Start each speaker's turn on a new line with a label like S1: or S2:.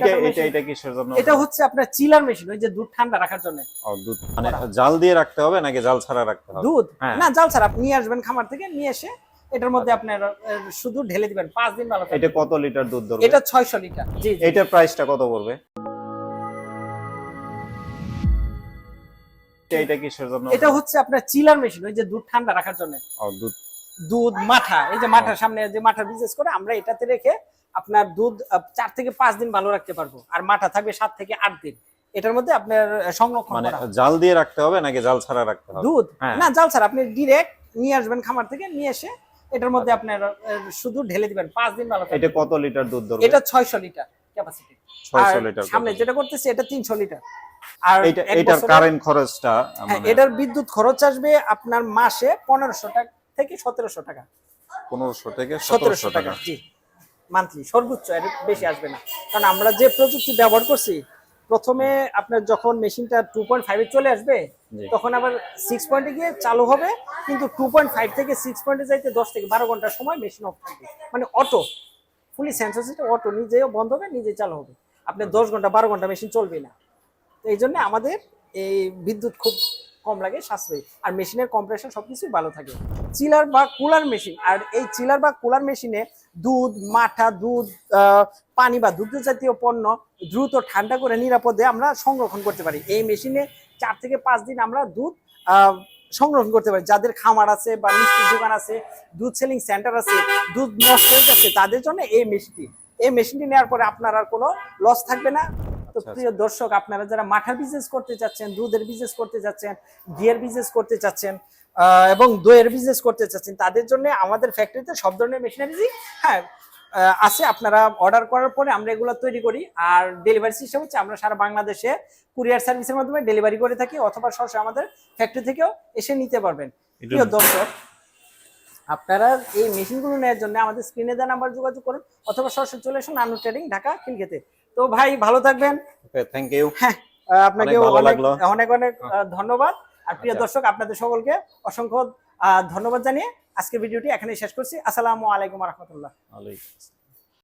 S1: এটা এটা এটা কিসের জন্য?
S2: এটা হচ্ছে আপনার চিলার মেশিন ওই যে দুধ ঠান্ডা রাখার জন্য।
S1: ও, দুধ মানে জাল দিয়ে রাখতে হবে নাকি জাল ছাড়া রাখতে হবে?
S2: দুধ?
S1: হ্যাঁ।
S2: না জাল ছাড়া। আপনি নিয়ে আসবেন খামার থেকে নিয়ে এসে এটার মধ্যে আপনার শুধু ঢেলে দিবেন। পাঁচ দিন ভালো
S1: এটা কত লিটার দুধ ধরবে?
S2: এটা ছয়শো লিটার। জি।
S1: এটার প্রাইসটা কত পড়বে? এটা- এটা কিসের জন্য?
S2: এটা হচ্ছে আপনার চিলার মেশিন ওই যে দুধ ঠান্ডা রাখার জন্য।
S1: ও, দুধ
S2: দুধ মাঠা এই যে মাঠার সামনে যে মাঠা বিজনেস করে আমরা এটাতে রেখে আপনার দুধ চার থেকে পাঁচ দিন ভালো রাখতে পারব। আর মাঠা থাকবে সাত থেকে আট দিন। এটার মধ্যে আপনার সংরক্ষণ
S1: মানে জাল দিয়ে রাখতে হবে নাকি জাল ছাড়া রাখতে হবে?
S2: দুধ?
S1: হ্যাঁ।
S2: না জাল ছাড়া। আপনি ডিরেক্ট নিয়ে আসবেন খামার থেকে নিয়ে এসে এটার মধ্যে আপনার শুধু ঢেলে দিবেন। পাঁচ দিন ভালো
S1: এটা কত লিটার দুধ ধরবে?
S2: এটা ছয়শো লিটার ক্যাপাসিটি
S1: 600 লিটার
S2: সামনে যেটা করতেছি এটা তিনশো লিটার। আর
S1: এটা এটার কারেন্ট খরচটা
S2: হ্যাঁ,
S1: মানে
S2: এটার বিদ্যুৎ খরচ আসবে আপনার মাসে পনেরোশো টাকা থেকে সতেরোশো টাকা।
S1: পনেরোশো থেকে
S2: সতেরোশো টাকা। জি। মান্থলি সর্বোচ্চ এর বেশি আসবে না। কারণ আমরা যে প্রযুক্তি ব্যবহার করছি প্রথমে আপনার যখন মেশিনটা টু পয়েন্ট ফাইভে চলে আসবে তখন আবার সিক্স পয়েন্টে গিয়ে চালু হবে কিন্তু টু পয়েন্ট ফাইভ থেকে সিক্স পয়েন্টে যাইতে দশ থেকে বারো ঘণ্টার সময় মেশিন অফ থাকবে। মানে auto fully sensor system auto নিজেও বন্ধ হবে নিজে চালু হবে। আপনার দশ ঘণ্টা বারো ঘণ্টা মেশিন চলবে না। তো এই জন্য আমাদের এই বিদ্যুৎ খুব কম লাগে, সাশ্রয়ী। আর মেশিনের কম্প্রেশন সবকিছুই ভালো থাকে। চিলার বা কুলার মেশিন, আর এই চিলার বা কুলার মেশিনে দুধ, মাঠা, দুধ পানি বা দুগ্ধ জাতীয় পণ্য দ্রুত ঠান্ডা করে নিরাপদে আমরা সংরক্ষণ করতে পারি। এই মেশিনে চার থেকে পাঁচ দিন আমরা দুধ সংরক্ষণ করতে পারি। যাদের খামার আছে বা মিষ্টির দোকান আছে, দুধ সেলিং সেন্টার আছে, দুধ নষ্ট হয়ে যাচ্ছে তাদের জন্য এই মেশিনটি। এই মেশিনটি নেওয়ার পরে আপনার আর কোনো লস থাকবে না। তো
S1: আচ্ছা,
S2: প্রিয় দর্শক আপনারা যারা মাঠার বিজনেস করতে চাচ্ছেন দুধের বিজনেস করতে চাচ্ছেন ঘিয়ের বিজনেস করতে চাচ্ছেন এবং দইয়ের বিজনেস করতে চাচ্ছেন তাদের জন্য আমাদের ফ্যাক্টরিতে সব ধরনের মেশিনারি হ্যাঁ আছে। আপনারা অর্ডার করার পরে আমরা এগুলো তৈরি করি। আর ডেলিভারি সিস্টেম হচ্ছে আমরা সারা বাংলাদেশে কুরিয়ার সার্ভিসের মাধ্যমে ডেলিভারি করে থাকি অথবা সরাসরি আমাদের ফ্যাক্টরি থেকেও এসে নিতে পারবেন। প্রিয় দর্শক আপনারা এই মেশিনগুলো নেওয়ার জন্য আমাদের স্ক্রিনে দেওয়া নাম্বার যোগাযোগ করুন অথবা সরাসরি চলে আসুন আনু ট্রেডিং ঢাকা কিলকেতে তো ভাই ভালো থাকবেন।
S1: থ্যাংক ইউ
S2: হ্যাঁ আপনাকে
S1: অনেক
S2: অনেক অনেক ধন্যবাদ। আর প্রিয়
S1: আচ্ছা।
S2: দর্শক আপনাদের সকলকে অসংখ্য ধন্যবাদ জানিয়ে আজকের ভিডিওটি এখানেই শেষ করছি। আসসালামু আলাইকুম রহমতুল্লাহ।
S1: আলাইকুম